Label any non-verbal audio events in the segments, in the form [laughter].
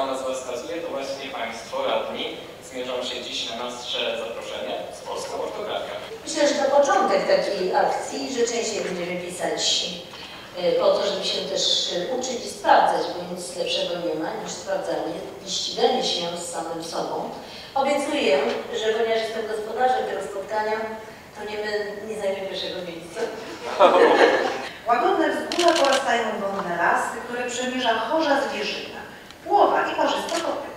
sama nazwa wskazuje, to właśnie Państwo radni zmierzą się dziś na nasze zaproszenie z Polską Ortografią. Myślę, że to początek takiej akcji, że częściej będziemy pisać y, po to, żeby się też y, uczyć i sprawdzać, bo nic lepszego nie ma niż sprawdzanie i ściganie się z samym sobą. Obiecuję, że ponieważ jestem gospodarzem tego spotkania, to nie, nie zajmie pierwszego miejsca. [laughs] Łagodne wzgórza porastają wolne lasy, które przemierza chorza zwierzyna płowa i parzysta kopyt.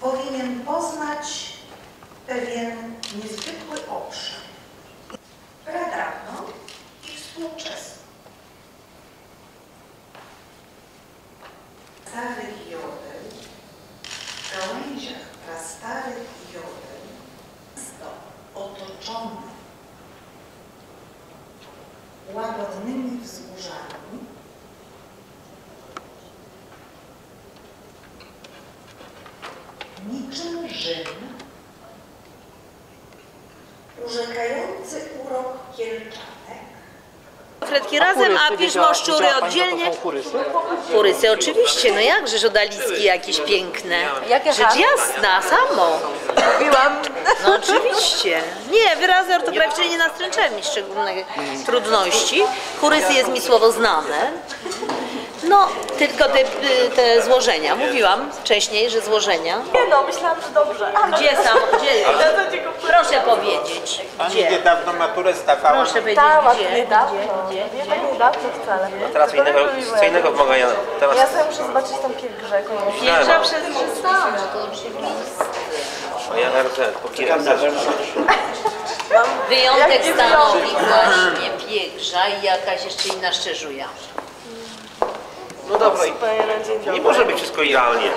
Powinien poznać pewien niezwykły obszar. Pradawną i współczesną. Starych jodel, w gałęziach prastarych jodel, miasto otoczone łagodnymi wzgórzami, niczym Rzym, urzekający urok Kielczanek, Fretki razem, a piszmo szczury oddzielnie. Kurysy oczywiście, no jakżeż odaliski jakieś piękne. Rzecz jasna, samo. No oczywiście. Nie, wyrazy ortograficzne nie nastręczają mi szczególnych trudności. Kurysy jest mi słowo znane. No, tylko te, te złożenia. Mówiłam wcześniej, że złożenia. Nie no, myślałam, że dobrze. Gdzie sam, gdzie? Proszę powiedzieć, Pani gdzie? niedawno maturę zdawała. Proszę powiedzieć, Tak, gdzie? niedawno. Gdzie? Nie tak niedawno wcale. Teraz co innego, co innego wymagania. Teraz Ja sobie muszę zobaczyć tą pielgrzę. Pierwsza przez przystawę, to oczywiście. RZ, po KRZ. Wyjątek stanowi właśnie piegrza i jakaś jeszcze inna szczerzuja. No dobra, nie może być wszystko idealnie.